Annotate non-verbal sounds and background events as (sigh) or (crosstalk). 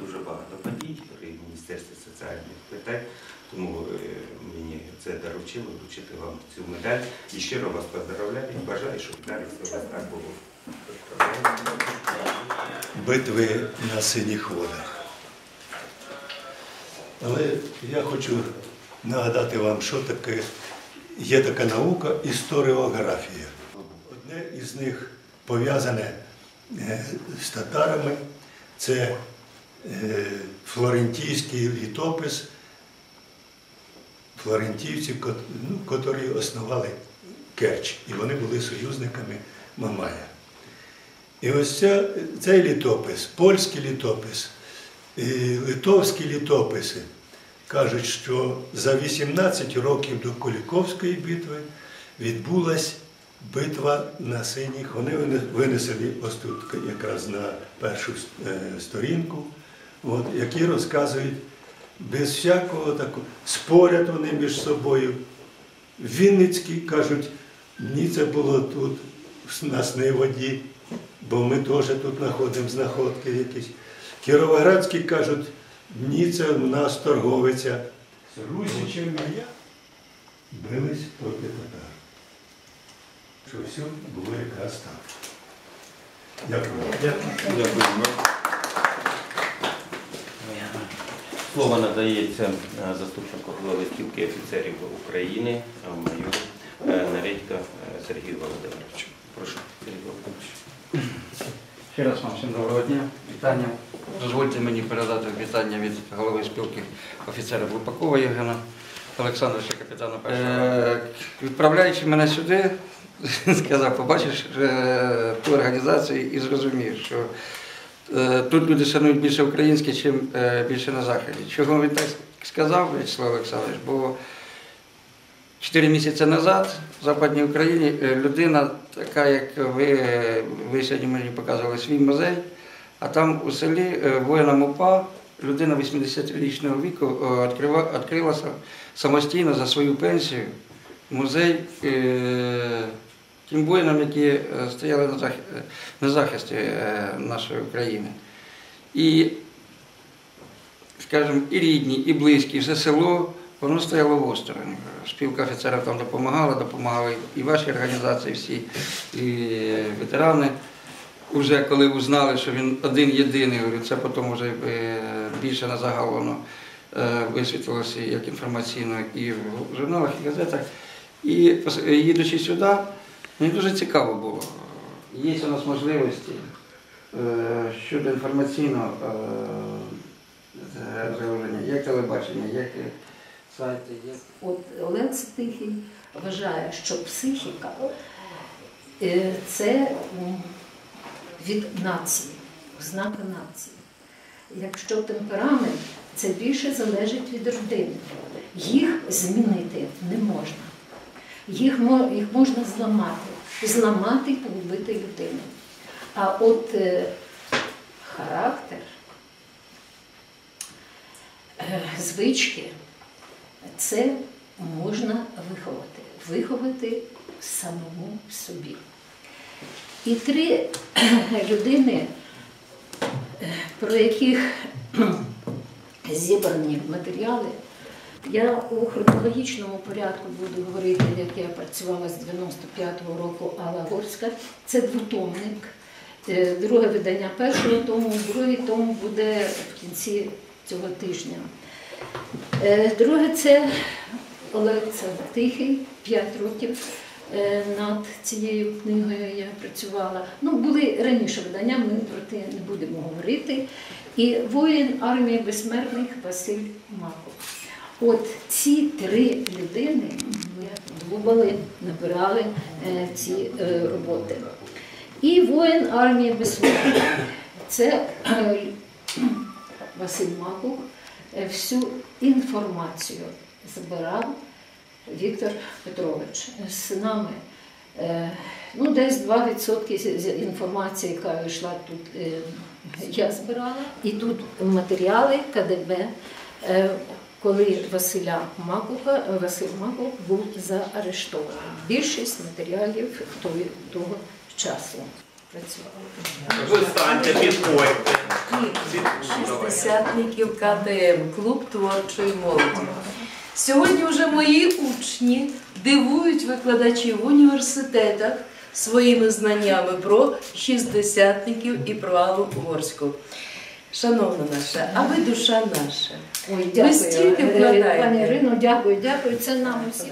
дуже багато подій при Міністерстві соціальних питань. Тому е, мені це доручило вручити вам цю медаль. І щиро вас поздравляю і бажаю, щоб далі все вас так було. битви на синіх водах. Але я хочу нагадати вам, що таке є така наука історіографія. Одне із них пов'язане е, з татарами, це флорентійський літопис флорентійців, ну, котрі основали Керч, і вони були союзниками Мамая. І ось ця, цей літопис, польський літопис, литовські літописи кажуть, що за 18 років до Куліковської битви відбулась битва на синіх. Вони винесли ось тут якраз на першу е, сторінку, от, які розказують без всякого такого, спорять вони між собою. Вінницькі кажуть, ні, це було тут, в Насній воді, бо ми теж тут знаходимо знаходки якісь. Кіровоградські кажуть, ні, це в нас торговиця. Русичем і я бились проти татар. Що все було якраз так. Дякую. Дякуємо. Слово надається е, заступнику голови спілки офіцерів України, е, майору е, Наредька Сергію Володимировичу. Прошу, Сергій Володимирович. Ще раз вам всім доброго дня, вітання. Дозвольте мені передати вітання від голови спілки офіцера Лупакова Євгена Олександровича, капітана першого. Відправляючи мене сюди, (laughs) сказав, побачиш ту організацію і зрозумієш, що тут люди шанують більше українське, ніж більше на Заході. Чого він так сказав, Вячеслав Олександрович? Бо Чотири місяці назад в Западній Україні е, людина, така як ви, ви сьогодні мені показували свій музей, а там у селі е, воїна МУПА людина 80-річного віку е, відкрила самостійно за свою пенсію музей е, тим воїнам, які е, стояли на захисті е, нашої України. І скажімо, і рідні, і близькі, і все село, воно стояло в осторонь. Спілка офіцерів там допомагала, допомагали і ваші організації всі, і ветерани. Уже коли узнали, що він один єдиний, це потім вже е, більше на загал воно е, висвітлилося як інформаційно і в журналах, і газетах. І їдучи сюди, мені дуже цікаво було. Є у нас можливості е, щодо інформаційного е, заявлення, як телебачення, як сайти, як От Олег Тихий вважає, що психіка е, це від нації, ознака нації. Якщо темперамент, це більше залежить від родини. Їх змінити не можна. Їх, їх можна зламати. Зламати і погубити людину. А от е, характер, е, звички, це можна виховати, виховати самому собі. І три людини, е, про яких зібрані матеріали, я у хронологічному порядку буду говорити, як я працювала з 95-го року Алла Горська. Це двотомник. Е, Друге видання першого тому, другий том буде в кінці цього тижня. Е, Друге, це Олександр Тихий, 5 років е, над цією книгою я працювала. Ну, були раніше видання, ми про те не будемо говорити. І воїн армії безсмертних Василь Маков. От ці три людини ми думали, набирали е, ці е, роботи. І воїн армії безсмертних. Це е, Василь Маков всю інформацію збирав Віктор Петрович з нами. Ну, десь 2% з- з інформації, яка йшла тут, я збирала. І тут матеріали КДБ, коли Василя Макуха, Василь Маков був заарештований. Більшість матеріалів того, того часу працювала. Ви станьте, підходьте. шістдесятників КТМ, клуб творчої молоді. Сьогодні вже мої учні дивують викладачів в університетах своїми знаннями про шістдесятників і про Аллу Угорську. Шановна наша, а ви душа наша. Ой, дякую. стільки вкладаєте. Пані Ірино, дякую, дякую. Це нам усім.